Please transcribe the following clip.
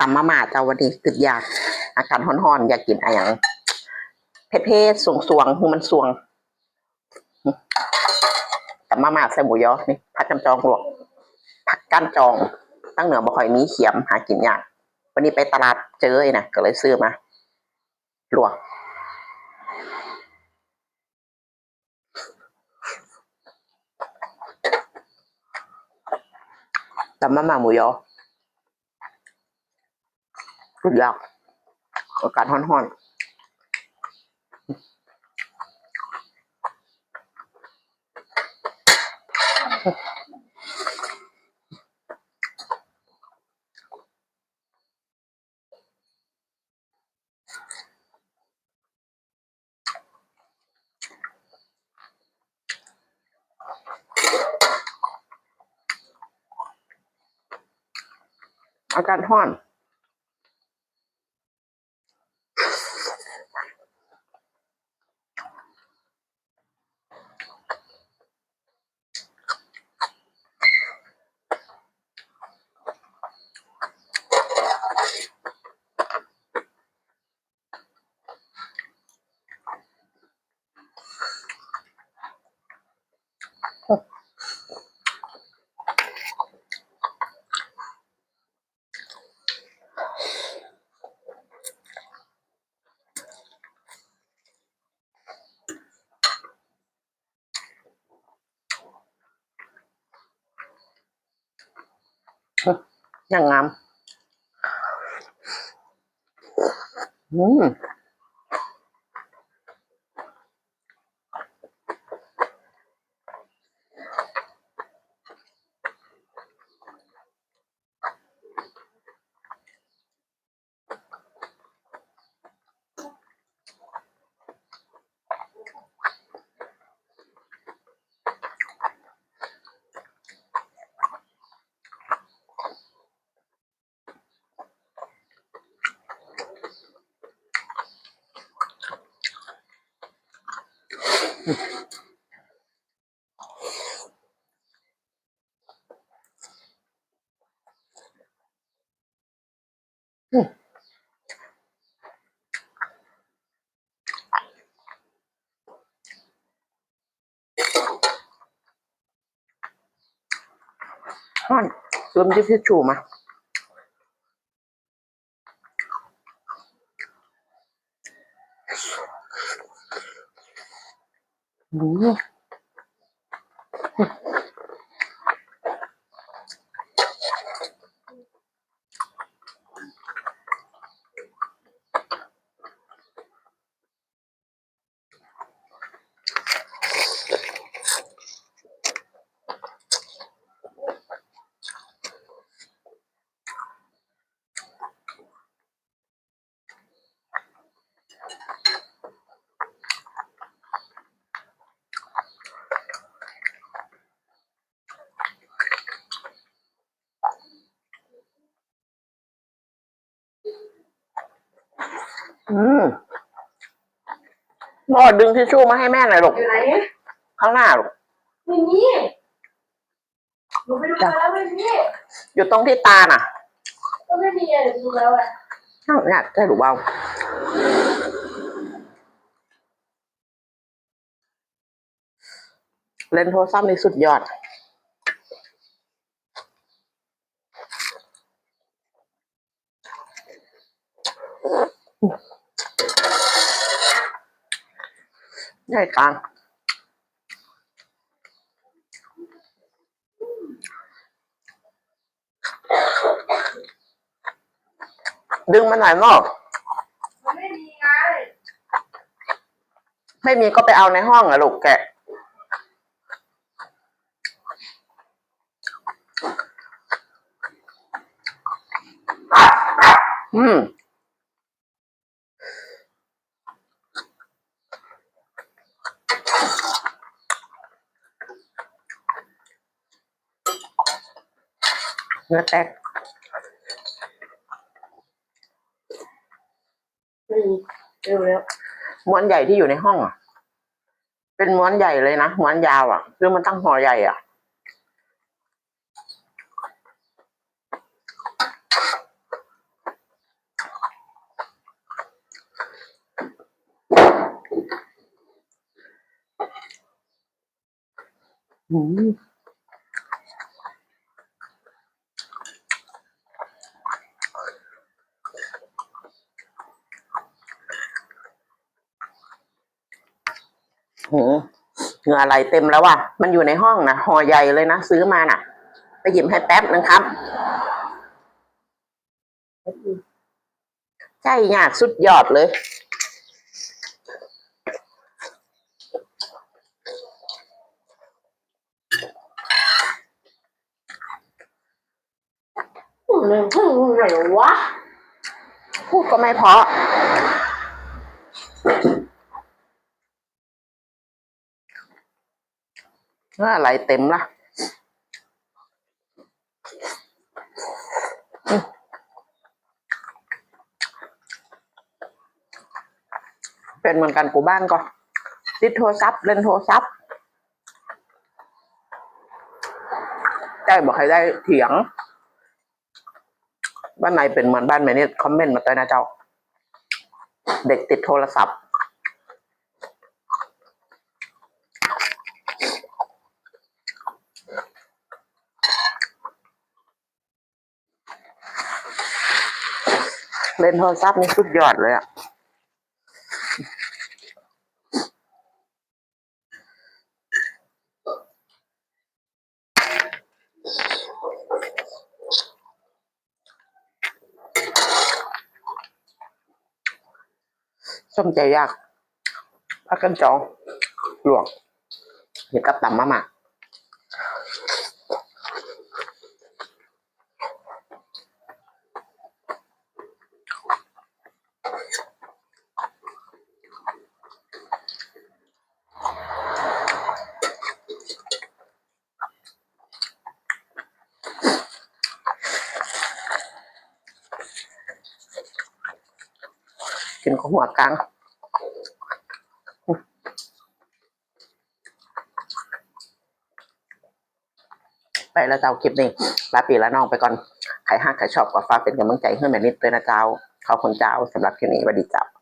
ตำมาม่าเจ้าวันนี้ตึดอยาก อากาศร้อนๆ อยากกินอะไรอย่างเผ็ดๆสวงๆหูมันสวงตำมาม่าใส่หมูยอนี่ผักกันจองหลวกผักก้านจอง ตั้งเหนือบ่ค่อยมีเขียมหากินยากวันนี้ไปตลาดเจอนะก็เลยซื้อมาหลวกตำมาม่าหมูยอ สุดยอดอากาศร้อนๆอากาศร้อน อย่างงามอืม ร้อนเริ่มยิบทิชชู่มา อืมอื มรอดึงทิชชู่มาให้แม่หน่อยลูกอยู่ไหนข้างหน้าลูกไม่มีหนูไปดูมาแล้วไม่มีอยู่ตรงที่ตาน่ะ ก็ไม่มีอะเดี๋ยวดูแล้วอะอ้าวเนี่ยใช่หรือเปล่าเล่นโทรศัพท์นี่สุดยอด ใหญ่กลางดึงมาหน่อยงอกมันไม่มีไงไม่มีก็ไปเอาในห้องอะลูกแกะ เนื้อแตกอือมีเร็วแล้วม้วนใหญ่ที่อยู่ในห้องอะ เป็นม้วนใหญ่เลยนะม้วนยาวอะคือมันตั้งห่อใหญ่อะอืม โหเหงื่อไหลเต็มแล้วว่ะ มันอยู่ในห้องนะห่อใหญ่เลยนะ ซื้อมาน่ะ ไปหยิบให้แป๊บนึงครับใช่ยากสุดยอดเลยหนึ่งพึ่งไหนวะ พูดก็ไม่เพราะ อะไรเต็มละเป็นเหมือนกันกูบ้านก็ติดโทรศัพท์เล่นโทรศัพท์ได้บอกให้ได้เถียง บ้านไหนเป็นเหมือนบ้านไหนนี่คอมเมนต์มาเตยนะเจ้า เด็กติดโทรศัพท์ เล่นโทรศัพท์นี่สุดยอดเลยอะส้มใจยากพักกันจองหลวงเดี๋ยวกับตำมามาก นของหัวกลางไปแล้วเจ้าคลิปนี้ลาปีละน้องไปก่อน ใครห้างใครชอบก็ฝากเป็นกำลังใจให้แม่นิดด้วยนะเจ้าขอบคุณเจ้าสำหรับคลิปนี้สวัสดีเจ้า